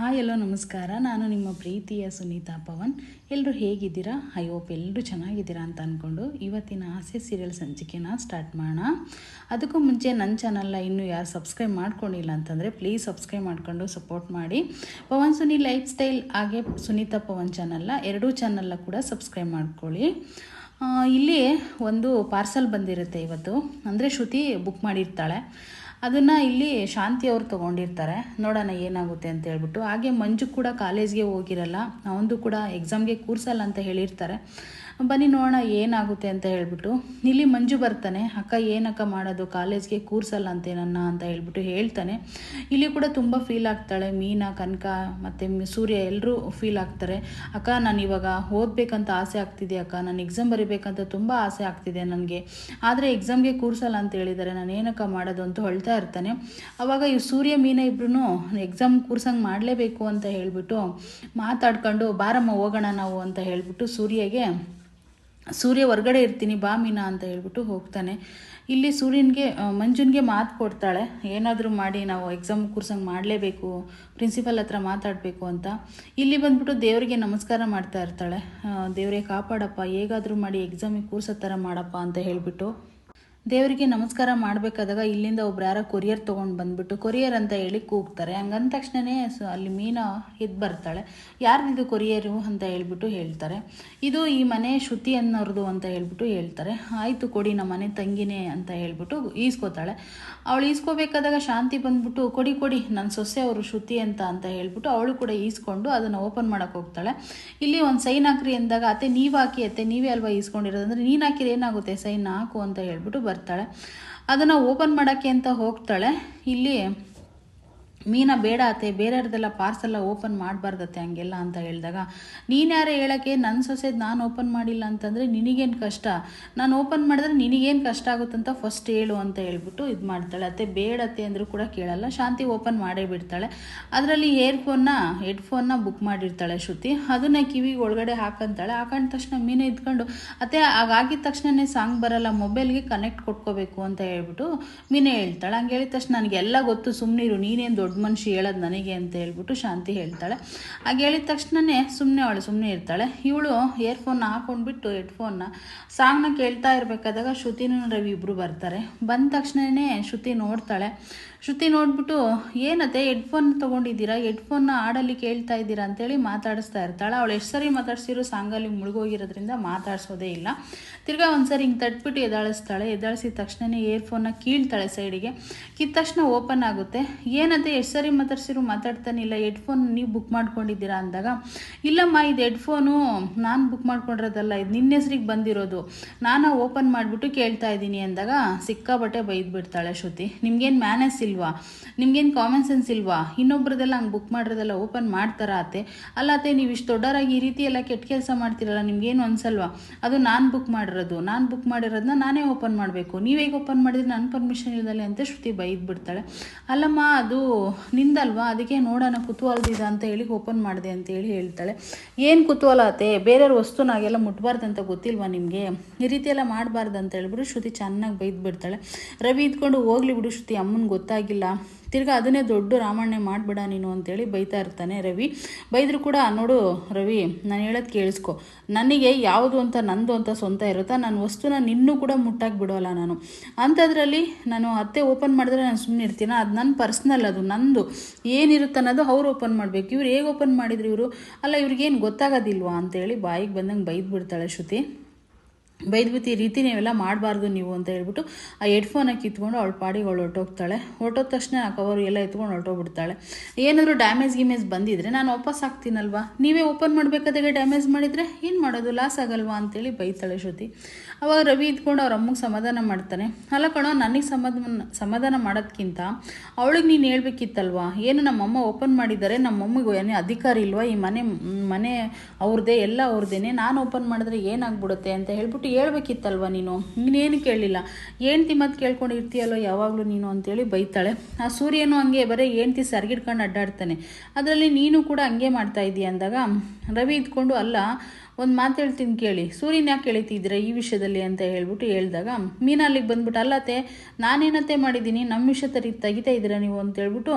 Hi, ಎಲ್ಲೋ ನಮಸ್ಕಾರ. ನಾನು ನಿಮ್ಮ ಪ್ರೀತಿಯ ಸುನೀತಾ ಪವನ್. ಎಲ್ಲರೂ ಹೇಗಿದ್ದೀರಾ? ಐ ಹೋಪ್ ಎಲ್ಲರೂ ಚೆನ್ನಾಗಿದ್ದೀರಾ ಅಂತ ಅಂದ್ಕೊಂಡು ಇವತ್ತಿನ ಆಸೆ ಸೀರಿಯಲ್ ಸಂಚಿಕೆನ ಸ್ಟಾರ್ಟ್ ಮಾಡೋಣ. ಅದಕ್ಕೂ ಮುಂಚೆ ನನ್ನ ಚಾನಲ್ನ ಇನ್ನೂ ಯಾರು ಸಬ್ಸ್ಕ್ರೈಬ್ ಮಾಡ್ಕೊಂಡಿಲ್ಲ ಅಂತಂದರೆ ಪ್ಲೀಸ್ ಸಬ್ಸ್ಕ್ರೈಬ್ ಮಾಡಿಕೊಂಡು ಸಪೋರ್ಟ್ ಮಾಡಿ. ಪವನ್ ಸುನಿ ಲೈಫ್ ಸ್ಟೈಲ್ ಹಾಗೆ ಸುನೀತಾ ಪವನ್ ಚಾನಲ್ನ ಎರಡೂ ಚಾನಲ್ನ ಕೂಡ ಸಬ್ಸ್ಕ್ರೈಬ್ ಮಾಡ್ಕೊಳ್ಳಿ. ಇಲ್ಲಿ ಒಂದು ಪಾರ್ಸಲ್ ಬಂದಿರುತ್ತೆ ಇವತ್ತು. ಅಂದರೆ ಶ್ರುತಿ ಬುಕ್ ಮಾಡಿರ್ತಾಳೆ. ಅದನ್ನು ಇಲ್ಲಿ ಶಾಂತಿ ಅವ್ರು ತೊಗೊಂಡಿರ್ತಾರೆ. ನೋಡೋಣ ಏನಾಗುತ್ತೆ ಅಂತ ಹೇಳ್ಬಿಟ್ಟು. ಹಾಗೆ ಮಂಜು ಕೂಡ ಕಾಲೇಜ್ಗೆ ಹೋಗಿರಲ್ಲ. ಅವನದು ಕೂಡ ಎಕ್ಸಾಮ್ಗೆ ಕೂರ್ಸಲ್ಲ ಅಂತ ಹೇಳಿರ್ತಾರೆ. ಬನ್ನಿ ನೋಡೋಣ ಏನಾಗುತ್ತೆ ಅಂತ ಹೇಳ್ಬಿಟ್ಟು ಇಲ್ಲಿ ಮಂಜು ಬರ್ತಾನೆ, ಅಕ್ಕ, ಏನಕ್ಕ ಮಾಡೋದು? ಕಾಲೇಜ್ಗೆ ಕೂರ್ಸಲ್ಲ ಅಂತೆ ನನ್ನ ಅಂತ ಹೇಳ್ಬಿಟ್ಟು ಹೇಳ್ತಾನೆ. ಇಲ್ಲಿ ಕೂಡ ತುಂಬ ಫೀಲ್ ಆಗ್ತಾಳೆ. ಮೀನಾ, ಕನಕ ಮತ್ತು ಸೂರ್ಯ ಎಲ್ಲರೂ ಫೀಲ್ ಆಗ್ತಾರೆ. ಅಕ್ಕ, ನಾನು ಇವಾಗ ಓದಬೇಕಂತ ಆಸೆ ಆಗ್ತಿದೆ ಅಕ್ಕ. ನಾನು ಎಕ್ಸಾಮ್ ಬರೀಬೇಕಂತ ತುಂಬ ಆಸೆ ಆಗ್ತಿದೆ ನನಗೆ ಆದರೆ ಎಕ್ಸಾಮ್ಗೆ ಕೂರ್ಸಲ್ಲ ಅಂತ ಹೇಳಿದ್ದಾರೆ. ನಾನು ಏನಕ್ಕ ಮಾಡೋದು? ಅಂತ ಹೊಳ್ತಾ ಇರ್ತಾನೆ. ಅವಾಗ ಈ ಸೂರ್ಯ, ಮೀನ ಇಬ್ರು ಎಕ್ಸಾಮ್ ಕೂರ್ಸಂಗೆ ಮಾಡಲೇಬೇಕು ಅಂತ ಹೇಳಿಬಿಟ್ಟು ಮಾತಾಡ್ಕೊಂಡು, ಬಾರಮ್ಮ, ಹೋಗೋಣ ನಾವು ಅಂತ ಹೇಳಿಬಿಟ್ಟು ಸೂರ್ಯಗೆ ಸೂರ್ಯ ಹೊರ್ಗಡೆ ಇರ್ತೀನಿ, ಬಾ ಮೀನಾ ಅಂತ ಹೇಳ್ಬಿಟ್ಟು ಹೋಗ್ತಾನೆ. ಇಲ್ಲಿ ಸೂರ್ಯನಿಗೆ ಮಂಜುನ್ಗೆ ಮಾತು ಕೊಡ್ತಾಳೆ. ಏನಾದರೂ ಮಾಡಿ ನಾವು ಎಕ್ಸಾಮ್ ಕೂರ್ಸಂಗೆ ಮಾಡಲೇಬೇಕು ಪ್ರಿನ್ಸಿಪಲ್ ಹತ್ರ ಮಾತಾಡಬೇಕು ಅಂತ. ಇಲ್ಲಿ ಬಂದ್ಬಿಟ್ಟು ದೇವರಿಗೆ ನಮಸ್ಕಾರ ಮಾಡ್ತಾ ಇರ್ತಾಳೆ. ದೇವರೇ ಕಾಪಾಡಪ್ಪ, ಹೇಗಾದರೂ ಮಾಡಿ ಎಕ್ಸಾಮಿಗೆ ಕೂರ್ಸೋ ಥರ ಮಾಡಪ್ಪ ಅಂತ ಹೇಳಿಬಿಟ್ಟು ದೇವರಿಗೆ ನಮಸ್ಕಾರ ಮಾಡಬೇಕಾದಾಗ ಇಲ್ಲಿಂದ ಒಬ್ರು ಯಾರೋ ಕೊರಿಯರ್ ತೊಗೊಂಡು ಬಂದ್ಬಿಟ್ಟು ಕೊರಿಯರ್ ಅಂತ ಹೇಳಿ ಕೂಗ್ತಾರೆ. ಹಂಗಂದ ತಕ್ಷಣವೇ ಅಲ್ಲಿ ಮೀನಾ ಎದ್ದು ಬರ್ತಾಳೆ. ಯಾರ್ದಿದು ಕೊರಿಯರು ಅಂತ ಹೇಳ್ಬಿಟ್ಟು ಹೇಳ್ತಾರೆ. ಇದು ಈ ಮನೆ ಶ್ರುತಿ ಅನ್ನೋರ್ದು ಅಂತ ಹೇಳ್ಬಿಟ್ಟು ಹೇಳ್ತಾರೆ. ಆಯಿತು ಕೊಡಿ ನಮ್ಮ ಮನೆ ತಂಗಿನೇ ಅಂತ ಹೇಳ್ಬಿಟ್ಟು ಈಸ್ಕೋತಾಳೆ. ಅವಳು ಈಸ್ಕೋಬೇಕಾದಾಗ ಶಾಂತಿ ಬಂದ್ಬಿಟ್ಟು ಕೊಡಿ ಕೊಡಿ ನನ್ನ ಸೊಸೆ ಅವರು ಶ್ರುತಿ ಅಂತ ಅಂತ ಹೇಳ್ಬಿಟ್ಟು ಅವಳು ಕೂಡ ಈಸ್ಕೊಂಡು ಅದನ್ನು ಓಪನ್ ಮಾಡೋಕೆ ಹೋಗ್ತಾಳೆ. ಇಲ್ಲಿ ಒಂದು ಸೈನ್ ಹಾಕ್ರಿ ಅಂದಾಗ ಅತ್ತೆ ನೀವು ಹಾಕಿ, ಅತ್ತೆ ನೀವೇ ಅಲ್ವಾ ಈಸ್ಕೊಂಡಿರೋದು ಅಂದರೆ ನೀನು ಹಾಕಿದ್ರೆ ಏನಾಗುತ್ತೆ? ಸೈನ್ ಹಾಕು ಅಂತ ಹೇಳ್ಬಿಟ್ಟು ಬರ್ತಾಳೆ. ಅದನ್ನು ಓಪನ್ ಮಾಡೋಕ್ಕೆ ಅಂತ ಹೋಗ್ತಾಳೆ. ಇಲ್ಲಿ ಮೀನಾ ಬೇಡ ಅತ್ತೆ ಬೇರೆಯವ್ರದ್ದೆಲ್ಲ ಪಾರ್ಸೆಲ್ಲ ಓಪನ್ ಮಾಡಬಾರ್ದತ್ತೆ ಹಂಗೆಲ್ಲ ಅಂತ ಹೇಳಿದಾಗ, ನೀನು ಯಾರೇ ಹೇಳೋಕ್ಕೆ ನನ್ನ ಸೊಸೆದು ನಾನು ಓಪನ್ ಮಾಡಿಲ್ಲ ಅಂತಂದರೆ ನಿನಗೇನು ಕಷ್ಟ? ನಾನು ಓಪನ್ ಮಾಡಿದ್ರೆ ನಿನಗೇನು ಕಷ್ಟ ಆಗುತ್ತಂತ ಫಸ್ಟ್ ಹೇಳು ಅಂತ ಹೇಳ್ಬಿಟ್ಟು ಇದು ಮಾಡ್ತಾಳೆ. ಅತ್ತೆ ಬೇಡತ್ತೆ ಅಂದರೂ ಕೂಡ ಕೇಳಲ್ಲ. ಶಾಂತಿ ಓಪನ್ ಮಾಡೇ ಬಿಡ್ತಾಳೆ. ಅದರಲ್ಲಿ ಏರ್ಫೋನ್ನ ಹೆಡ್ಫೋನ್ನ ಬುಕ್ ಮಾಡಿರ್ತಾಳೆ ಶ್ರುತಿ. ಅದನ್ನ ಕಿವಿಗೆ ಒಳಗಡೆ ಹಾಕಂತಾಳೆ. ಹಾಕೊಂಡ ತಕ್ಷಣ ಮೀನು ಇದ್ಕೊಂಡು, ಅತ್ತೆ, ಹಾಗಾಗಿದ ತಕ್ಷಣನೇ ಸಾಂಗ್ ಬರಲ್ಲ ಮೊಬೈಲ್ಗೆ ಕನೆಕ್ಟ್ ಕೊಟ್ಕೋಬೇಕು ಅಂತ ಹೇಳ್ಬಿಟ್ಟು ಮೀನೇ ಹೇಳ್ತಾಳೆ. ಹಂಗೆ ಹೇಳಿದ ತಕ್ಷಣ ನನಗೆಲ್ಲ ಗೊತ್ತು ಸುಮ್ಮನಿರು ನೀನೇನು ದೊಡ್ಡ ಮನುಷ್ಯ ಹೇಳೋದು ನನಗೆ ಅಂತ ಹೇಳ್ಬಿಟ್ಟು ಶಾಂತಿ ಹೇಳ್ತಾಳೆ. ಹಾಗೆ ಹೇಳಿದ ತಕ್ಷಣನೇ ಸುಮ್ಮನೆ ಅವಳು ಸುಮ್ಮನೆ ಇರ್ತಾಳೆ. ಇವಳು ಇಯರ್ಫೋನ್ನ ಹಾಕೊಂಡ್ಬಿಟ್ಟು ಹೆಡ್ಫೋನ್ನ ಸಾಂಗ್ನ ಕೇಳ್ತಾ ಇರಬೇಕಾದಾಗ ಶ್ರುತಿನೂ ರವಿ ಇಬ್ಬರು ಬರ್ತಾರೆ. ಬಂದ ತಕ್ಷಣವೇ ಶ್ರುತಿ ನೋಡ್ತಾಳೆ. ಶ್ರುತಿ ನೋಡ್ಬಿಟ್ಟು, ಏನತ್ತೆ ಹೆಡ್ಫೋನ್ ತೊಗೊಂಡಿದ್ದೀರಾ? ಹೆಡ್ಫೋನ್ನ ಹಾಡಲ್ಲಿ ಕೇಳ್ತಾ ಇದ್ದೀರಾ ಅಂತೇಳಿ ಮಾತಾಡಿಸ್ತಾ ಇರ್ತಾಳೆ. ಅವಳು ಎಷ್ಟು ಸರಿ ಮಾತಾಡ್ಸಿರೋ ಸಾಂಗಲ್ಲಿ ಮುಳುಗೋಗಿರೋದ್ರಿಂದ ಮಾತಾಡ್ಸೋದೇ ಇಲ್ಲ. ತಿರ್ಗಾ ಒಂದ್ಸರಿ ಹಿಂಗೆ ತಟ್ಬಿಟ್ಟು ಎದಾಳಿಸ್ತಾಳೆ ಎದಾಳಿಸಿದ ತಕ್ಷಣನೇ ಇಯರ್ಫೋನ್ನ ಕೀಳ್ತಾಳೆ ಸೈಡಿಗೆ ಕಿತ್ತ ತಕ್ಷಣ ಓಪನ್ ಆಗುತ್ತೆ. ಏನಂತೆ ಎಷ್ಟು ಸರಿ ಮಾತಾಡ್ಸಿರು ಮಾತಾಡ್ತಾನಿಲ್ಲ ಹೆಡ್ಫೋನ್ ನೀವು ಬುಕ್ ಮಾಡ್ಕೊಂಡಿದ್ದೀರಾ ಅಂದಾಗ? ಇಲ್ಲಮ್ಮ, ಇದು ಹೆಡ್ಫೋನು ನಾನು ಬುಕ್ ಮಾಡ್ಕೊಂಡಿರೋದಲ್ಲ, ಇದು ನಿನ್ನ ಹೆಸರಿಗೆ ಬಂದಿರೋದು. ನಾನು ಓಪನ್ ಮಾಡಿಬಿಟ್ಟು ಕೇಳ್ತಾ ಇದ್ದೀನಿ ಅಂದಾಗ ಸಿಕ್ಕಾಬಟ್ಟೆ ಬೈದ್ಬಿಡ್ತಾಳೆ ಶ್ರುತಿ. ನಿಮ್ಗೇನು ಮ್ಯಾನೆಸ್ ಇಲ್ವಾ? ನಿಮ್ಗೇನು ಕಾಮನ್ ಸೆನ್ಸ್ ಇಲ್ವಾ? ಇನ್ನೊಬ್ರದೆಲ್ಲ ಹಂಗೆ ಬುಕ್ ಮಾಡಿರೋದೆಲ್ಲ ಓಪನ್ ಮಾಡ್ತಾರ ಅತ್ತೆ ಅಲ್ಲ ಅತ್ತೆ ನೀವು ಇಷ್ಟು ದೊಡ್ಡವರಾಗಿ ಈ ರೀತಿ ಎಲ್ಲ ಕೆಟ್ಟ ಕೆಲಸ ಮಾಡ್ತೀರಲ್ಲ, ನಿಮ್ಗೇನು ಅನ್ಸಲ್ವಾ? ಅದು ನಾನು ಬುಕ್ ಮಾಡಿರೋದು. ನಾನು ಬುಕ್ ಮಾಡಿರೋದನ್ನ ನಾನೇ ಓಪನ್ ಮಾಡಬೇಕು. ನೀವು ಓಪನ್ ಮಾಡಿದ್ರೆ? ನನ್ನ ಪರ್ಮಿಷನ್ ಇಲ್ಲದಲ್ಲೇ ಅಂತ ಶ್ರುತಿ ಬೈದ್ಬಿಡ್ತಾಳೆ. ಅಲ್ಲಮ್ಮ, ಅದು ನಿಂದಲ್ವಾ? ಅದಕ್ಕೆ ನೋಡೋಣ ಕುತೂಹಲದಿದೆ ಅಂತ ಹೇಳಿ ಓಪನ್ ಮಾಡಿದೆ ಅಂತ ಹೇಳಿ ಹೇಳ್ತಾಳೆ. ಏನು ಕುತೂಹಲ ಅತ್ತೆ ಬೇರೆಯವ್ರ ವಸ್ತುನಾಗೆಲ್ಲ ಮುಟ್ಬಾರ್ದು ಅಂತ ಗೊತ್ತಿಲ್ವಾ ನಿಮಗೆ? ಈ ರೀತಿ ಎಲ್ಲ ಮಾಡಬಾರ್ದು ಅಂತ ಹೇಳ್ಬಿಟ್ಟು ಶ್ರುತಿ ಚೆನ್ನಾಗಿ ಬೈದ್ಬಿಡ್ತಾಳೆ. ರವಿ ಇದ್ಕೊಂಡು ಹೋಗ್ಲಿ ಬಿಡು ಶ್ರುತಿ, ಅಮ್ಮನಿಗೆ ಗೊತ್ತಾಗಿಲ್ಲ ತಿರ್ಗ ಅದನ್ನೇ ದೊಡ್ಡ ರಾಮಣ್ಣೆ ಮಾಡಿಬಿಡ ನೀನು ಅಂತೇಳಿ ಬೈತಾ ಇರ್ತಾನೆ ರವಿ. ಬೈದರೂ ಕೂಡ, ನೋಡು ರವಿ, ನಾನು ಹೇಳೋದು ಕೇಳಿಸ್ಕೊ. ನನಗೆ ಯಾವುದು ಅಂತ, ನಂದು ಅಂತ ಸ್ವಂತ ಇರುತ್ತಾ? ನನ್ನ ವಸ್ತುನ ನಿನ್ನೂ ಕೂಡ ಮುಟ್ಟಾಗಿ ಬಿಡೋಲ್ಲ ನಾನು. ಅಂಥದ್ರಲ್ಲಿ ನಾನು ಅತ್ತೆ ಓಪನ್ ಮಾಡಿದ್ರೆ ನಾನು ಸುಮ್ಮನೆ ಇರ್ತೀನ? ಅದು ನನ್ನ ಪರ್ಸ್ನಲ್ ಅದು, ನಂದು. ಏನಿರುತ್ತೆ ಅನ್ನೋದು ಅವ್ರು ಓಪನ್ ಮಾಡಬೇಕು. ಇವ್ರು ಹೇಗೆ ಓಪನ್ ಮಾಡಿದ್ರು ಇವರು? ಅಲ್ಲ, ಇವ್ರಿಗೇನು ಗೊತ್ತಾಗೋದಿಲ್ವಾ ಅಂತೇಳಿ ಬಾಯಿಗೆ ಬಂದಂಗೆ ಬೈದು ಬಿಡ್ತಾಳೆ ಶ್ರುತಿ. ಬೈದ್ಬಿಟ್ಟು ಈ ರೀತಿ ನೀವೆಲ್ಲ ಮಾಡಬಾರ್ದು ನೀವು ಅಂತ ಹೇಳ್ಬಿಟ್ಟು ಆ ಹೆಡ್ಫೋನ ಕಿತ್ಕೊಂಡು ಅವಳ ಪಾಡಿಗೆ ಅವಳು ಹೊರಟೋಗ್ತಾಳೆ. ಹೊರಟೋದ ತಕ್ಷಣ ಆ ಕವರು ಎಲ್ಲ ಎತ್ಕೊಂಡು ಹೊರಟೋಗ್ಬಿಡ್ತಾಳೆ. ಏನಾದರೂ ಡ್ಯಾಮೇಜ್ ಗಿಮೇಜ್ ಬಂದಿದ್ರೆ ನಾನು ವಾಪಸ್ ಹಾಕ್ತೀನಲ್ವಾ? ನೀವೇ ಓಪನ್ ಮಾಡಬೇಕಾದಾಗ ಡ್ಯಾಮೇಜ್ ಮಾಡಿದರೆ ಏನು ಮಾಡೋದು? ಲಾಸ್ ಆಗಲ್ವಾ ಅಂತೇಳಿ ಬೈತಾಳೆ ಶ್ರುತಿ. ಅವಾಗ ರವಿ ಇದ್ಕೊಂಡು ಅವ್ರ ಅಮ್ಮಗೆ ಸಮಾಧಾನ ಮಾಡ್ತಾನೆ. ಅಲ್ಲ ಕಣೋ, ನನಗೆ ಸಮಾಧಾನ ಸಮಾಧಾನ ಮಾಡೋದಕ್ಕಿಂತ ಅವಳಿಗೆ ನೀನು ಹೇಳ್ಬೇಕಿತ್ತಲ್ವಾ? ಏನು ನಮ್ಮಮ್ಮ ಓಪನ್ ಮಾಡಿದ್ದಾರೆ ನಮ್ಮಮ್ಮಗೆ ಏನೇ ಅಧಿಕಾರ ಇಲ್ವಾ? ಈ ಮನೆ ಮನೆ ಅವ್ರದ್ದೇ ಎಲ್ಲ ಅವ್ರದ್ದೇನೆ ನಾನು ಓಪನ್ ಮಾಡಿದ್ರೆ ಏನಾಗ್ಬಿಡುತ್ತೆ? ಅಂತ ಹೇಳ್ಬಿಟ್ಟು ಹೇಳ್ಬೇಕಿತ್ತಲ್ವ ನೀನು? ಇನ್ನೇನು ಕೇಳಲಿಲ್ಲ ಹೆಂಡ್ತಿ ಮತ್ತೆ ಕೇಳ್ಕೊಂಡು ಇರ್ತೀಯಲ್ಲೋ ಯಾವಾಗಲೂ ನೀನು? ಅಂತೇಳಿ ಬೈತಾಳೆ. ಆ ಸೂರ್ಯನು ಹಂಗೆ ಬರೀ ಹೆಂಡ್ತಿ ಸರ್ಗಿಡ್ಕೊಂಡು ಅಡ್ಡಾಡ್ತಾನೆ. ಅದರಲ್ಲಿ ನೀನು ಕೂಡ ಹಂಗೆ ಮಾಡ್ತಾ ಇದೀಯ ಅಂದಾಗ ರವಿ ಇದ್ಕೊಂಡು, ಅಲ್ಲ ಒಂದು ಮಾತು ಹೇಳ್ತೀನಿ ಕೇಳಿ. ಸೂರ್ಯನ ಯಾಕೆ ಕೇಳಿತಿದ್ರೆ ಈ ವಿಷಯದಲ್ಲಿ ಅಂತ ಹೇಳ್ಬಿಟ್ಟು ಹೇಳಿದಾಗ, ಮೀನಾ ಅಲ್ಲಿಗೆ ಬಂದ್ಬಿಟ್ಟು ಅಲ್ಲತ್ತೆ, ನಾನೇನತ್ತೆ ಮಾಡಿದ್ದೀನಿ? ನಮ್ಮ ವಿಷಯ ತರಿ ತೆಗಿತಾ ಇದ್ದೀರಾ ನೀವು ಅಂತ ಹೇಳ್ಬಿಟ್ಟು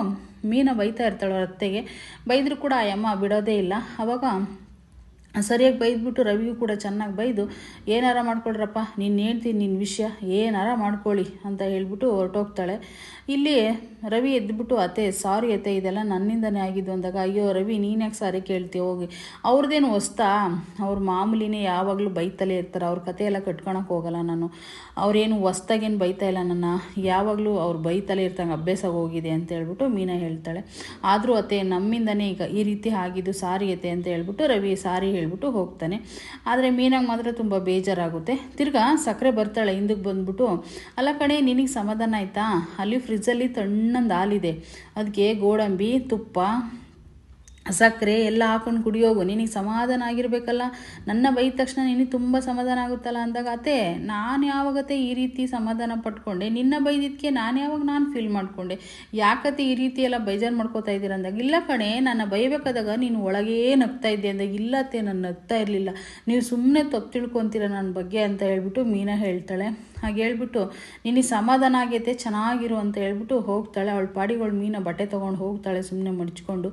ಮೀನ ಬೈತಾ ಇರ್ತಾಳೆ ಅತ್ತೆಗೆ. ಬೈದರೂ ಕೂಡ ಆ ಅಮ್ಮ ಬಿಡೋದೇ ಇಲ್ಲ. ಅವಾಗ ಸರಿಯಾಗಿ ಬೈದ್ಬಿಟ್ಟು ರವಿಗೂ ಕೂಡ ಚೆನ್ನಾಗಿ ಬೈದು ಏನಾರ ಮಾಡ್ಕೊಳ್ರಪ್ಪ? ನೀನು ಹೇಳ್ತೀನಿ ನಿನ್ನ ವಿಷಯ ಏನಾರ ಮಾಡ್ಕೊಳ್ಳಿ ಅಂತ ಹೇಳ್ಬಿಟ್ಟು ಹೊರಟೋಗ್ತಾಳೆ. ಇಲ್ಲಿ ರವಿ ಎದ್ಬಿಟ್ಟು, ಅತ್ತೆ ಸಾರಿ ಅತ್ತೆ, ಇದೆಲ್ಲ ನನ್ನಿಂದನೇ ಆಗಿದ್ದು ಅಂದಾಗ, ಅಯ್ಯೋ ರವಿ ನೀನ್ಯಾಕೆ ಸಾರಿ ಕೇಳ್ತೀಯ ಹೋಗಿ. ಅವ್ರದ್ದೇನು ಹೊಸ್ತಾ? ಅವ್ರ ಮಾಮೂಲಿನೇ ಯಾವಾಗಲೂ ಬೈತಲೇ ಇರ್ತಾರೆ. ಅವ್ರ ಕತೆ ಎಲ್ಲ ಕಟ್ಕೊಳಕ್ಕೆ ಹೋಗಲ್ಲ ನಾನು. ಅವ್ರೇನು ಹೊಸ್ತಾಗೇನು ಬೈತಾ ಇಲ್ಲ ನನ್ನ. ಯಾವಾಗಲೂ ಅವ್ರು ಬೈತಲೇ ಇರ್ತಂಗೆ ಅಭ್ಯಾಸ ಹೋಗಿದೆ ಅಂತ ಹೇಳ್ಬಿಟ್ಟು ಮೀನಾ ಹೇಳ್ತಾಳೆ. ಆದರೂ ಅತ್ತೆ, ನಮ್ಮಿಂದನೇ ಈಗ ಈ ರೀತಿ ಆಗಿದ್ದು ಸಾರಿ ಅತ್ತೆ ಅಂತ ಹೇಳ್ಬಿಟ್ಟು ರವಿ ಸಾರಿ ಹೇಳ್ಬಿಟ್ಟು ಹೋಗ್ತಾನೆ. ಆದರೆ ಮೀನಾಗ ಮಾತ್ರ ತುಂಬ ಬೇಜಾರಾಗುತ್ತೆ. ತಿರ್ಗಾ ಸಕ್ಕರೆ ಬರ್ತಾಳೆ ಹಿಂದಕ್ಕೆ ಬಂದ್ಬಿಟ್ಟು. ಅಲ್ಲ ಕಣೆ, ನಿನಗೆ ಸಮಾಧಾನ ಆಯಿತಾ? ಅಲ್ಲಿ ಫ್ರಿಜ್ಜಲ್ಲಿ ತಣ್ಣಂದು ಹಾಲಿದೆ. ಅದಕ್ಕೆ ಗೋಡಂಬಿ, ತುಪ್ಪ ಸಕ್ಕರೆ ಎಲ್ಲ ಹಾಕೊಂಡು ಕುಡಿಯೋಗು, ನಿನಗೆ ಸಮಾಧಾನ ಆಗಿರಬೇಕಲ್ಲ? ನನ್ನ ಬೈದ ತಕ್ಷಣ ನಿನಗೆ ತುಂಬ ಸಮಾಧಾನ ಆಗುತ್ತಲ್ಲ ಅಂದಾಗ ಅತ್ತೆ ನಾನು ಯಾವಾಗತ್ತೆ ಈ ರೀತಿ ಸಮಾಧಾನ ಪಟ್ಕೊಂಡೆ? ನಿನ್ನ ಬೈದಿದ್ದಕ್ಕೆ ನಾನು ಯಾವಾಗ ನಾನು ಫೀಲ್ ಮಾಡಿಕೊಂಡೆ? ಯಾಕತ್ತೆ ಈ ರೀತಿ ಎಲ್ಲ ಬೇಜಾರು ಮಾಡ್ಕೋತಾ ಇದ್ದೀರ ಅಂದಾಗ? ಇಲ್ಲ ಕಣೆ, ನನ್ನ ಬೈಬೇಕಾದಾಗ ನೀನು ಒಳಗೇ ನಗ್ತಾ ಇದ್ದೆ ಅಂದಾಗ ಇಲ್ಲತ್ತೆ, ನಾನು ನಗ್ತಾ ಇರಲಿಲ್ಲ. ನೀವು ಸುಮ್ಮನೆ ತಪ್ಪು ತಿಳ್ಕೊತೀರ ನನ್ನ ಬಗ್ಗೆ ಅಂತ ಹೇಳ್ಬಿಟ್ಟು ಮೀನಾ ಹೇಳ್ತಾಳೆ. ಹಾಗೆ ಹೇಳ್ಬಿಟ್ಟು, ನಿನಗೆ ಸಮಾಧಾನ ಆಗೈತೆ, ಚೆನ್ನಾಗಿರು ಅಂತ ಹೇಳ್ಬಿಟ್ಟು ಹೋಗ್ತಾಳೆ. ಅವಳು ಪಾಡಿಗಳು ಮೀನ ಬಟ್ಟೆ ತೊಗೊಂಡು ಹೋಗ್ತಾಳೆ ಸುಮ್ಮನೆ ಮಡಿಚ್ಕೊಂಡು.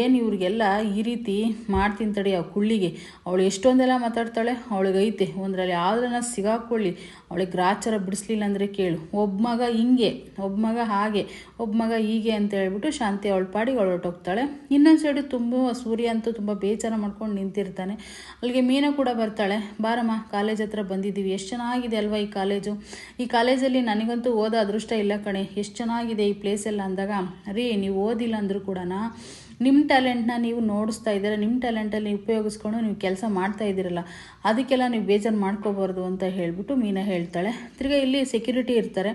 ಏನು ಇವ್ರಿಗೆಲ್ಲ ಈ ರೀತಿ ಮಾಡ್ತೀನಿ ತಡಿ ಆ ಕುಳ್ಳಿಗೆ. ಅವಳು ಎಷ್ಟೊಂದೆಲ್ಲ ಮಾತಾಡ್ತಾಳೆ? ಅವಳಿಗೆ ಐತೆ, ಒಂದರಲ್ಲಿ ಯಾವ್ದನ್ನ ಸಿಗಾಕೊಳ್ಳಿ. ಅವಳಿಗೆ ಗ್ರಾಚಾರ ಬಿಡಿಸ್ಲಿಲ್ಲ ಅಂದರೆ ಕೇಳು. ಒಬ್ಬ ಮಗ ಹಿಂಗೆ, ಒಬ್ಬ ಮಗ ಹಾಗೆ, ಒಬ್ಬ ಮಗ ಹೀಗೆ ಅಂತ ಹೇಳ್ಬಿಟ್ಟು ಶಾಂತಿ ಅವಳ ಪಾಡಿಗೆ ಹೊರಟೋಗ್ತಾಳೆ. ಇನ್ನೊಂದು ಸೈಡು ತುಂಬ ಸೂರ್ಯ ಅಂತೂ ತುಂಬ ಬೇಜಾರ ಮಾಡ್ಕೊಂಡು ನಿಂತಿರ್ತಾನೆ. ಅಲ್ಲಿಗೆ ಮೀನ ಕೂಡ ಬರ್ತಾಳೆ. ಬಾರಮ್ಮ, ಕಾಲೇಜ್ ಹತ್ರ ಬಂದಿದ್ದೀವಿ. ಎಷ್ಟು ಚೆನ್ನಾಗಿದೆ ಅಲ್ವಾ ಈ ಕಾಲೇಜು? ಈ ಕಾಲೇಜಲ್ಲಿ ನನಗಂತೂ ಓದೋ ಅದೃಷ್ಟ ಇಲ್ಲ ಕಣೆ. ಎಷ್ಟು ಚೆನ್ನಾಗಿದೆ ಈ ಪ್ಲೇಸ್ ಎಲ್ಲ ಅಂದಾಗ, ರೀ, ನೀವು ಓದಿಲ್ಲ ಅಂದರೂ ಕೂಡ ನಿಮ್ಮ ಟ್ಯಾಲೆಂಟ್ನ ನೀವು ನೋಡಿಸ್ತಾ ಇದ್ದೀರಾ ನಿಮ್ಮ ಟ್ಯಾಲೆಂಟಲ್ಲಿ ಉಪಯೋಗಿಸ್ಕೊಂಡು ನೀವು ಕೆಲಸ ಮಾಡ್ತಾ ಇದ್ದೀರಲ್ಲ, ಅದಕ್ಕೆಲ್ಲ ನೀವು ಬೇಜಾರು ಮಾಡ್ಕೋಬಾರ್ದು ಅಂತ ಹೇಳಿಬಿಟ್ಟು ಮೀನಾ ಹೇಳ್ತಾಳೆ. ತಿರ್ಗಾ ಇಲ್ಲಿ ಸೆಕ್ಯೂರಿಟಿ ಇರ್ತಾರೆ.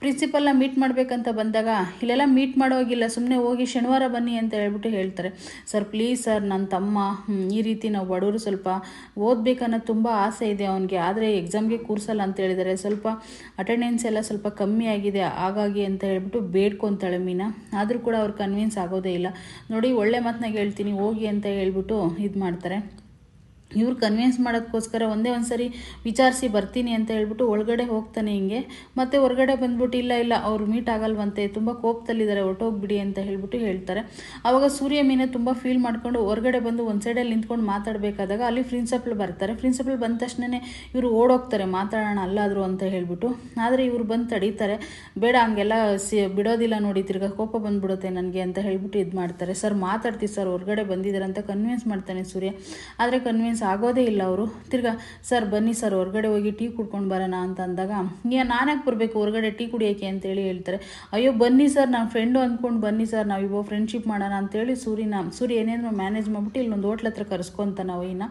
ಪ್ರಿನ್ಸಿಪಲ್ನ ಮೀಟ್ ಮಾಡಬೇಕಂತ ಬಂದಾಗ, ಇಲ್ಲೆಲ್ಲ ಮೀಟ್ ಮಾಡೋಗಿಲ್ಲ ಸುಮ್ಮನೆ ಹೋಗಿ ಶನಿವಾರ ಬನ್ನಿ ಅಂತ ಹೇಳ್ಬಿಟ್ಟು ಹೇಳ್ತಾರೆ. ಸರ್ ಪ್ಲೀಸ್ ಸರ್ ನನ್ನ ತಮ್ಮ ಈ ರೀತಿ ನಾವು ಬಡವರು ಸ್ವಲ್ಪ ಓದಬೇಕನ್ನೋ ತುಂಬ ಆಸೆ ಇದೆ ಅವನಿಗೆ. ಆದರೆ ಎಕ್ಸಾಮ್ಗೆ ಕೂರಿಸಲ್ಲ ಅಂತ ಹೇಳಿದ್ದಾರೆ. ಸ್ವಲ್ಪ ಅಟೆಂಡೆನ್ಸ್ ಎಲ್ಲ ಸ್ವಲ್ಪ ಕಮ್ಮಿ ಆಗಿದೆ, ಹಾಗಾಗಿ ಅಂತ ಹೇಳ್ಬಿಟ್ಟು ಬೇಡ್ಕೊತಾಳೆ ಮೀನಾ. ಆದರೂ ಕೂಡ ಅವ್ರು ಕನ್ವಿನ್ಸ್ ಆಗೋದೇ ಇಲ್ಲ. ನೋಡಿ, ಒಳ್ಳೆ ಮಾತನಾಗ ಹೇಳ್ತೀನಿ, ಹೋಗಿ ಅಂತ ಹೇಳ್ಬಿಟ್ಟು ಇದು ಮಾಡ್ತಾರೆ. ಇವ್ರು ಕನ್ವಿನ್ಸ್ ಮಾಡೋದಕ್ಕೋಸ್ಕರ ಒಂದೇ ಒಂದು ಸರಿ ವಿಚಾರಿಸಿ ಬರ್ತೀನಿ ಅಂತ ಹೇಳ್ಬಿಟ್ಟು ಒಳಗಡೆ ಹೋಗ್ತಾನೆ ಹಿಂಗೆ. ಮತ್ತೆ ಹೊರಗಡೆ ಬಂದ್ಬಿಟ್ಟು ಇಲ್ಲ ಇಲ್ಲ, ಅವ್ರು ಮೀಟ್ ಆಗಲ್ವಂತೆ, ತುಂಬ ಕೋಪದಲ್ಲಿದ್ದಾರೆ ಹೊರಟೋಗ್ಬಿಡಿ ಅಂತ ಹೇಳ್ಬಿಟ್ಟು ಹೇಳ್ತಾರೆ. ಆವಾಗ ಸೂರ್ಯ ಮೀನೆ ತುಂಬ ಫೀಲ್ ಮಾಡ್ಕೊಂಡು ಹೊರಗಡೆ ಬಂದು ಒಂದು ಸೈಡಲ್ಲಿ ನಿಂತ್ಕೊಂಡು ಮಾತಾಡಬೇಕಾದಾಗ ಅಲ್ಲಿ ಪ್ರಿನ್ಸಿಪಲ್ ಬರ್ತಾರೆ. ಪ್ರಿನ್ಸಿಪಲ್ ಬಂದ ತಕ್ಷಣನೇ ಇವರು ಓಡೋಗ್ತಾರೆ, ಮಾತಾಡೋಣ ಅಲ್ಲಾದರೂ ಅಂತ ಹೇಳ್ಬಿಟ್ಟು. ಆದರೆ ಇವರು ಬಂದು ತಡೀತಾರೆ. ಬೇಡ, ಹಂಗೆಲ್ಲ ಸಿ, ಬಿಡೋದಿಲ್ಲ ನೋಡಿ, ತಿರ್ಗಾ ಕೋಪ ಬಂದ್ಬಿಡುತ್ತೆ ನನಗೆ ಅಂತ ಹೇಳ್ಬಿಟ್ಟು ಇದು ಮಾಡ್ತಾರೆ. ಸರ್, ಮಾತಾಡ್ತೀವಿ, ಸರ್, ಹೊರಗಡೆ ಬಂದಿದ್ದಾರೆ ಅಂತ ಕನ್ವಿನ್ಸ್ ಮಾಡ್ತಾನೆ ಸೂರ್ಯ. ಆದರೆ ಕನ್ವಿನ್ಸ್ ಆಗೋದೇ ಇಲ್ಲ ಅವರು. ತಿರ್ಗಾ, ಸರ್, ಬನ್ನಿ ಸರ್, ಹೊರಗಡೆ ಹೋಗಿ ಟೀ ಕುಡ್ಕೊಂಡು ಬರೋಣ ಅಂತ ಅಂದಾಗ ನೀ ನಾನ್ಯಾಕೆ ಬರಬೇಕು? ಹೊರಗಡೆ ಟೀ ಕುಡಿಯೋಕೆ ಅಂತೇಳಿ ಹೇಳ್ತಾರೆ. ಅಯ್ಯೋ, ಬನ್ನಿ ಸರ್, ನಾನು ಫ್ರೆಂಡು ಅಂದ್ಕೊಂಡು ಬನ್ನಿ ಸರ್ ನಾವಿಬ್ಬರು ಫ್ರೆಂಡ್ಶಿಪ್ ಮಾಡೋಣ ಅಂತೇಳಿ ಸೂರ್ಯನ ಸೂರ್ಯ ಏನೇನೋ ಮ್ಯಾನೇಜ್ ಮಾಡ್ಬಿಟ್ಟು ಇಲ್ಲೊಂದು ಹೋಟ್ಲ್ ಹತ್ರ ಕರ್ಸ್ಕೊಂತಾನ ನಾವು ಇನ್ನ.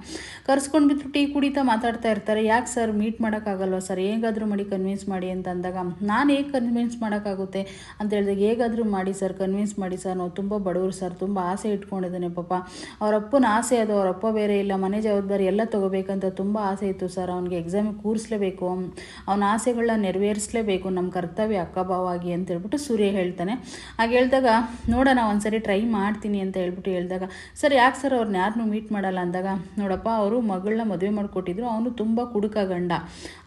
ಕರ್ಸ್ಕೊಂಡ್ಬಿಟ್ಟು ಟೀ ಕುಡಿತಾ ಮಾತಾಡ್ತಾ ಇರ್ತಾರೆ. ಯಾಕೆ ಸರ್, ಮೀಟ್ ಮಾಡೋಕ್ಕಾಗಲ್ವ ಸರ್? ಹೇಗಾದರೂ ಮಾಡಿ ಕನ್ವಿನ್ಸ್ ಮಾಡಿ ಅಂತ ಅಂದಾಗ, ನಾನು ಹೇಗೆ ಕನ್ವಿನ್ಸ್ ಮಾಡೋಕ್ಕಾಗುತ್ತೆ? ಅಂತ ಹೇಳಿದಾಗ, ಹೇಗಾದರೂ ಮಾಡಿ ಸರ್ ಕನ್ವಿನ್ಸ್ ಮಾಡಿ ಸರ್. ನಾವು ತುಂಬ ಬಡವರು ಸರ್. ತುಂಬ ಆಸೆ ಇಟ್ಕೊಂಡಿದ್ದಾನೆ ಪಾಪ. ಅವರಪ್ಪನ ಆಸೆ ಅದು. ಅವರಪ್ಪ ಬೇರೆ ಇಲ್ಲ. ಮನೆ ಎಲ್ಲ ತೊಗೋಬೇಕಂತ ತುಂಬ ಆಸೆ ಇತ್ತು ಸರ್. ಅವನಿಗೆ ಎಕ್ಸಾಮಿಗೆ ಕೂರಿಸ್ಲೇಬೇಕು. ಅವನ ಆಸೆಗಳನ್ನ ನೆರವೇರಿಸಲೇಬೇಕು. ನಮ್ಮ ಕರ್ತವ್ಯ ಅಕ್ಕಭಾವಾಗಿ ಅಂತ ಹೇಳ್ಬಿಟ್ಟು ಸೂರ್ಯ ಹೇಳ್ತಾನೆ. ಹಾಗೆ ಹೇಳಿದಾಗ, ನೋಡೋಣ, ಒಂದ್ಸರಿ ಟ್ರೈ ಮಾಡ್ತೀನಿ ಅಂತ ಹೇಳ್ಬಿಟ್ಟು ಹೇಳಿದಾಗ, ಸರ್, ಯಾಕೆ ಸರ್ ಅವ್ರನ್ನ ಯಾರನ್ನೂ ಮೀಟ್ ಮಾಡಲ್ಲ? ಅಂದಾಗ, ನೋಡಪ್ಪ, ಅವರು ಮಗಳನ್ನ ಮದುವೆ ಮಾಡಿಕೊಟ್ಟಿದ್ರು. ಅವನು ತುಂಬ ಕುಡುಕ ಗಂಡ.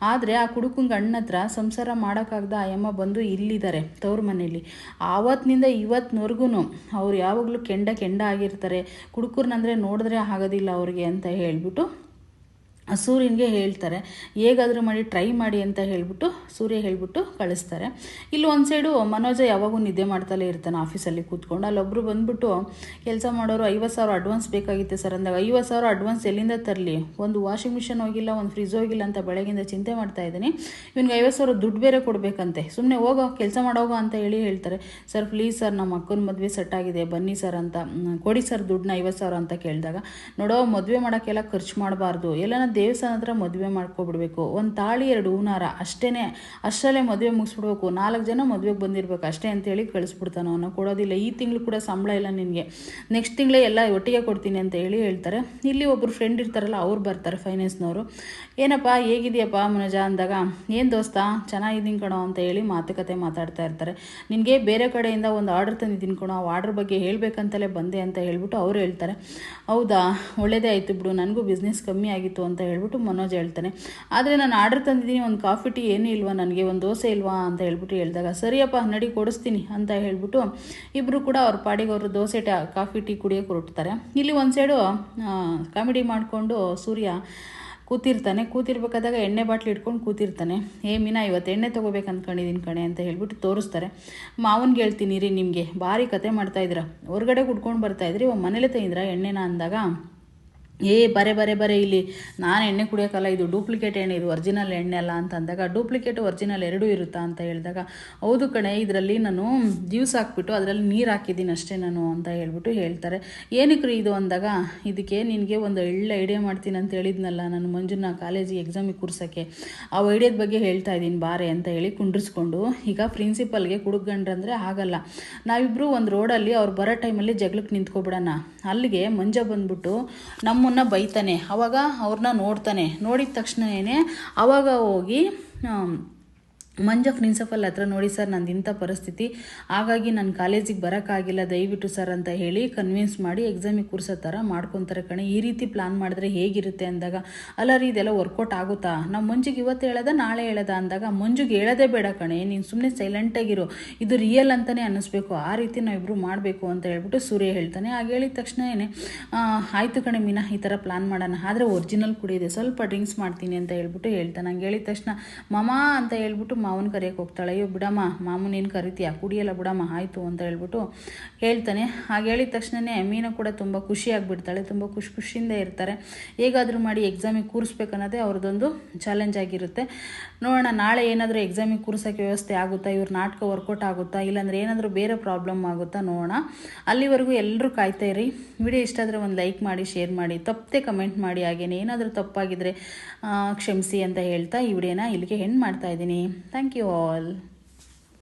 ಆದರೆ ಆ ಕುಡುಕನ ಗಂಡನ ಹತ್ರ ಸಂಸಾರ ಮಾಡೋಕ್ಕಾಗ್ದ ಆಯಮ್ಮ ಬಂದು ಇಲ್ಲಿದ್ದಾರೆ ತವ್ರ ಮನೇಲಿ. ಆವತ್ತಿನಿಂದ ಇವತ್ತಿನವರೆಗೂ ಅವ್ರು ಯಾವಾಗಲೂ ಕೆಂಡ ಕೆಂಡ ಆಗಿರ್ತಾರೆ. ಕುಡುಕರ್ನಂದ್ರೆ ನೋಡಿದ್ರೆ ಆಗೋದಿಲ್ಲ ಅವ್ರಿಗೆ ಅಂತ ಹೇಳ್ಬಿಟ್ಟು ಸೂರ್ಯನಿಗೆ ಹೇಳ್ತಾರೆ, ಹೇಗಾದರೂ ಮಾಡಿ ಟ್ರೈ ಮಾಡಿ ಅಂತ ಹೇಳಿಬಿಟ್ಟು ಸೂರ್ಯ ಹೇಳಿಬಿಟ್ಟು ಕಳಿಸ್ತಾರೆ. ಇಲ್ಲಿ ಒಂದು ಸೈಡು ಮನೋಜ ಯಾವಾಗೂ ನಿದ್ದೆ ಮಾಡ್ತಲೇ ಇರ್ತಾನೆ ಆಫೀಸಲ್ಲಿ ಕೂತ್ಕೊಂಡು. ಅಲ್ಲೊಬ್ಬರು ಬಂದ್ಬಿಟ್ಟು, ಕೆಲಸ ಮಾಡೋರು ಐವತ್ತು ಸಾವಿರ ಅಡ್ವಾನ್ಸ್ ಬೇಕಾಗಿತ್ತು ಸರ್ ಅಂದಾಗ, ಐವತ್ತು ಸಾವಿರ ಅಡ್ವಾನ್ಸ್ ಎಲ್ಲಿಂದ ತರಲಿ? ಒಂದು ವಾಷಿಂಗ್ ಮಿಷನ್ ಹೋಗಿಲ್ಲ, ಒಂದು ಫ್ರಿಜ್ ಹೋಗಿಲ್ಲ ಅಂತ ಬೆಳಗಿಂದ ಚಿಂತೆ ಮಾಡ್ತಾ ಇದ್ದೀನಿ. ಇವ್ನಿಗೆ ಐವತ್ತು ಸಾವಿರ ದುಡ್ಡು ಬೇರೆ ಕೊಡಬೇಕಂತೆ. ಸುಮ್ಮನೆ ಹೋಗೋ, ಕೆಲಸ ಮಾಡೋಗೋ ಅಂತ ಹೇಳಿ ಹೇಳ್ತಾರೆ. ಸರ್ ಪ್ಲೀಸ್ ಸರ್ ನಮ್ಮ ಅಕ್ಕನ ಮದುವೆ ಸೆಟ್ ಆಗಿದೆ. ಬನ್ನಿ ಸರ್ ಅಂತ ಕೊಡಿ ಸರ್ ದುಡ್ಡನ್ನ ಐವತ್ತು ಸಾವಿರ ಅಂತ ಕೇಳಿದಾಗ, ನೋಡೋ, ಮದುವೆ ಮಾಡೋಕ್ಕೆಲ್ಲ ಖರ್ಚು ಮಾಡಬಾರ್ದು. ಎಲ್ಲನ ದೇವಸ್ಥಾನ ಹತ್ರ ಮದುವೆ ಮಾಡ್ಕೊಬಿಡ್ಬೇಕು. ಒಂದು ತಾಳಿ, ಎರಡು ಹೂನಾರ ಅಷ್ಟೇ ಅಷ್ಟರಲ್ಲೇ ಮದುವೆ ಮುಗಿಸ್ಬಿಡ್ಬೇಕು. ನಾಲ್ಕು ಜನ ಮದುವೆಗೆ ಬಂದಿರಬೇಕು. ಅಷ್ಟೇ ಅಂತೇಳಿ ಕಳಿಸ್ಬಿಡ್ತಾನೋ ಅವನು. ಕೊಡೋದಿಲ್ಲ. ಈ ತಿಂಗಳು ಕೂಡ ಸಂಬಳ ಇಲ್ಲ ನಿನಗೆ. ನೆಕ್ಸ್ಟ್ ತಿಂಗಳೇ ಎಲ್ಲ ಒಟ್ಟಿಗೆ ಕೊಡ್ತೀನಿ ಅಂತ ಹೇಳಿ ಹೇಳ್ತಾರೆ. ಇಲ್ಲಿ ಒಬ್ಬರು ಫ್ರೆಂಡ್ ಇರ್ತಾರಲ್ಲ, ಅವ್ರು ಬರ್ತಾರೆ ಫೈನಾನ್ಸ್ನವರು ಏನಪ್ಪ, ಹೇಗಿದೆಯಪ್ಪ ಮನೋಜ ಅಂದಾಗ, ಏನು ದೋಸ್ತ, ಚೆನ್ನಾಗಿದ್ದೀನಿ ಕಣೋ ಅಂತ ಹೇಳಿ ಮಾತುಕತೆ ಮಾತಾಡ್ತಾ ಇರ್ತಾರೆ. ನಿನಗೆ ಬೇರೆ ಕಡೆಯಿಂದ ಒಂದು ಆರ್ಡರ್ ತಂದಿದ್ದೀನಿ ಕಣೋ. ಆ ಆರ್ಡ್ರ್ ಬಗ್ಗೆ ಹೇಳಬೇಕಂತಲೇ ಬಂದೆ ಅಂತ ಹೇಳ್ಬಿಟ್ಟು ಅವರು ಹೇಳ್ತಾರೆ. ಹೌದಾ, ಒಳ್ಳೇದೇ ಆಯಿತು ಬಿಡು. ನನಗೂ ಬಿಸ್ನೆಸ್ ಕಮ್ಮಿ ಆಗಿತ್ತು ಅಂತ ಹೇಳ್ಬಿಟ್ಟು ಮನೋಜ್ ಹೇಳ್ತಾನೆ. ಆದರೆ ನಾನು ಆರ್ಡರ್ ತಂದಿದ್ದೀನಿ, ಒಂದು ಕಾಫಿ, ಟೀ ಏನೂ ಇಲ್ವಾ, ನನಗೆ ಒಂದು ದೋಸೆ ಇಲ್ವಾ ಅಂತ ಹೇಳ್ಬಿಟ್ಟು ಹೇಳಿದಾಗ, ಸರಿಯಪ್ಪ ನಡಿ ಕೊಡಿಸ್ತೀನಿ ಅಂತ ಹೇಳ್ಬಿಟ್ಟು ಇಬ್ಬರು ಕೂಡ ಅವ್ರ ಪಾಡಿಗೆ ಅವರು ದೋಸೆ, ಟಾ, ಕಾಫಿ, ಟೀ ಕುಡಿಯೋಕೆ ಹೊರಡ್ತಾರೆ ಇಲ್ಲಿ ಒಂದು ಸೈಡು ಕಾಮಿಡಿ ಮಾಡಿಕೊಂಡು ಸೂರ್ಯ ಕೂತಿರ್ತಾನೆ. ಕೂತಿರ್ಬೇಕಾದಾಗ ಎಣ್ಣೆ ಬಾಟ್ಲಿ ಇಟ್ಕೊಂಡು ಕೂತಿರ್ತಾನೆ. ಏ ಮೀನಾ, ಇವತ್ತು ಎಣ್ಣೆ ತೊಗೋಬೇಕು ಅಂದ್ಕೊಂಡಿದ್ದೀನಿ ಕಣೆ ಅಂತ ಹೇಳ್ಬಿಟ್ಟು ತೋರಿಸ್ತಾರೆ. ಮಾವನ್ಗೆ ಹೇಳ್ತೀನಿ ರೀ ನಿಮಗೆ, ಭಾರಿ ಕತೆ ಮಾಡ್ತಾಯಿದ್ದೀರಾ ಹೊರಗಡೆ ಕುಡ್ಕೊಂಡು ಬರ್ತಾಯಿದ್ರಿ ಮನೇಲೆ ತಂದಿದ್ರಾ ಎಣ್ಣೆನ ಅಂದಾಗ. ಏ, ಬರೆ ಬರೆ ಬರೆ ಇಲ್ಲಿ. ನಾನು ಎಣ್ಣೆ ಕುಡಿಯೋಕ್ಕಲ್ಲ, ಇದು ಡೂಪ್ಲಿಕೇಟ್ ಎಣ್ಣೆ, ಇದು ಒರಿಜಿನಲ್ ಎಣ್ಣೆ ಅಲ್ಲ ಅಂತ ಅಂದಾಗ, ಡೂಪ್ಲಿಕೇಟ್ ಒರಿಜಿನಲ್ ಎರಡೂ ಇರುತ್ತಾ ಅಂತ ಹೇಳಿದಾಗ, ಹೌದು ಕಣೆ, ಇದರಲ್ಲಿ ನಾನು ಜ್ಯೂಸ್ ಹಾಕ್ಬಿಟ್ಟು ಅದರಲ್ಲಿ ನೀರು ಹಾಕಿದ್ದೀನಿ ಅಷ್ಟೇ ನಾನು ಅಂತ ಹೇಳ್ಬಿಟ್ಟು ಹೇಳ್ತಾರೆ. ಏನಕ್ಕೆ ಇದು ಅಂದಾಗ, ಇದಕ್ಕೆ ನಿನಗೆ ಒಂದು ಒಳ್ಳೆ ಐಡಿಯಾ ಮಾಡ್ತೀನಿ ಅಂತ ಹೇಳಿದ್ನಲ್ಲ ನಾನು ಮಂಜುನ ಕಾಲೇಜಿಗೆ ಎಕ್ಸಾಮಿಗೆ ಕೂರ್ಸೋಕ್ಕೆ. ಆ ಐಡಿಯಾದ ಬಗ್ಗೆ ಹೇಳ್ತಾ ಇದ್ದೀನಿ, ಬಾರೆ ಅಂತ ಹೇಳಿ ಕುಂಡ್ರಿಸ್ಕೊಂಡು, ಈಗ ಪ್ರಿನ್ಸಿಪಲ್ಗೆ ಕುಡುಗಂಡ್ರಂದರೆ ಆಗಲ್ಲ. ನಾವಿಬ್ಬರು ಒಂದು ರೋಡಲ್ಲಿ ಅವ್ರು ಬರೋ ಟೈಮಲ್ಲಿ ಜಗಳಕ್ಕೆ ನಿಂತ್ಕೊಬಿಡೋಣ. ಅಲ್ಲಿಗೆ ಮಂಜ ಬಂದ್ಬಿಟ್ಟು ನಮ್ಮನ್ನ ಬೈತಾನೆ. ಅವಾಗ ಅವ್ರನ್ನ ನೋಡ್ತಾನೆ. ನೋಡಿದ ತಕ್ಷಣ ಅವಾಗ ಹೋಗಿ ಮಂಜ ಪ್ರಿನ್ಸಿಪಲ್ ಹತ್ರ ನೋಡಿ ಸರ್ ನಂದು ಇಂಥ ಪರಿಸ್ಥಿತಿ. ಹಾಗಾಗಿ ನಾನು ಕಾಲೇಜಿಗೆ ಬರೋಕ್ಕಾಗಿಲ್ಲ, ದಯವಿಟ್ಟು ಸರ್ ಅಂತ ಹೇಳಿ ಕನ್ವಿನ್ಸ್ ಮಾಡಿ ಎಕ್ಸಾಮಿಗೆ ಕೂರ್ಸೋ ಥರ ಮಾಡ್ಕೊತಾರೆ ಕಣೆ. ಈ ರೀತಿ ಪ್ಲಾನ್ ಮಾಡಿದ್ರೆ ಹೇಗಿರುತ್ತೆ ಅಂದಾಗ, ಅಲ್ಲ ರೀ ಇದೆಲ್ಲ ವರ್ಕೌಟ್ ಆಗುತ್ತಾ? ನಾವು ಮಂಜುಗೆ ಇವತ್ತು ಹೇಳದ, ನಾಳೆ ಹೇಳದ ಅಂದಾಗ ಮಂಜುಗೆ ಹೇಳೋದೇ ಬೇಡ ಕಣೆ. ನೀನು ಸುಮ್ಮನೆ ಸೈಲೆಂಟಾಗಿರು ಇದು ರಿಯಲ್ ಅಂತಲೇ ಅನ್ನಿಸ್ಬೇಕು. ಆ ರೀತಿ ನಾವಿಬ್ಬರು ಮಾಡಬೇಕು ಅಂತ ಹೇಳ್ಬಿಟ್ಟು ಸೂರ್ಯ ಹೇಳ್ತಾನೆ. ಹಾಗೆ ಹೇಳಿದ ಏನೇ ಆಯಿತು ಕಣೆ ಮೀನಾ, ಈ ಥರ ಪ್ಲಾನ್ ಮಾಡೋಣ. ಆದರೆ ಒರಿಜಿನಲ್ ಕುಡಿಯಿದೆ ಸ್ವಲ್ಪ ಡ್ರಿಂಕ್ಸ್ ಮಾಡ್ತೀನಿ ಅಂತ ಹೇಳ್ಬಿಟ್ಟು ಹೇಳ್ತಾನೆ. ಹಂಗೆ ಹೇಳಿದ ತಕ್ಷಣ, ಮಮಾ ಅಂತ ಹೇಳ್ಬಿಟ್ಟು ಮಾವನ ಕರೆಯೋಕೆ ಹೋಗ್ತಾಳೆ. ಅಯ್ಯೋ ಬಿಡಮ್ಮ, ಮಾಮನ ಏನು ಕರಿತೀಯಾ? ಕುಡಿಯಲ್ಲ ಬಿಡಮ್ಮ, ಆಯಿತು ಅಂತ ಹೇಳ್ಬಿಟ್ಟು ಹೇಳ್ತಾನೆ. ಹಾಗೆ ಹೇಳಿದ ತಕ್ಷಣವೇ ಮೀನು ಕೂಡ ತುಂಬ ಖುಷಿಯಾಗಿಬಿಡ್ತಾಳೆ ತುಂಬ ಖುಷಿ ಖುಷಿಯಿಂದ ಇರ್ತಾರೆ. ಹೇಗಾದರೂ ಮಾಡಿ ಎಕ್ಸಾಮಿಗೆ ಕೂರಿಸ್ಬೇಕನ್ನೋದೇ ಅವ್ರದ್ದೊಂದು ಚಾಲೆಂಜ್ ಆಗಿರುತ್ತೆ. ನೋಡೋಣ, ನಾಳೆ ಏನಾದರೂ ಎಕ್ಸಾಮಿಗೆ ಕೂರ್ಸೋಕ್ಕೆ ವ್ಯವಸ್ಥೆ ಆಗುತ್ತಾ? ಇವ್ರ ನಾಟಕ ವರ್ಕೌಟ್ ಆಗುತ್ತಾ? ಇಲ್ಲಾಂದರೆ ಏನಾದರೂ ಬೇರೆ ಪ್ರಾಬ್ಲಮ್ ಆಗುತ್ತಾ? ನೋಡೋಣ. ಅಲ್ಲಿವರೆಗೂ ಎಲ್ಲರೂ ಕಾಯ್ತಾ ಇರಿ. ವಿಡಿಯೋ ಇಷ್ಟ ಆದರೆ ಒಂದು ಲೈಕ್ ಮಾಡಿ ಶೇರ್ ಮಾಡಿ. ತಪ್ಪದೆ ಕಮೆಂಟ್ ಮಾಡಿ. ಹಾಗೇನೆ ಏನಾದರೂ ತಪ್ಪಾಗಿದ್ದರೆ ಕ್ಷಮಿಸಿ ಅಂತ ಹೇಳ್ತಾ ಈ ವಿಡಿಯೋನ ಇಲ್ಲಿಗೆ ಹೆಣ್ಣು ಮಾಡ್ತಾ ಇದ್ದೀನಿ. Thank you all.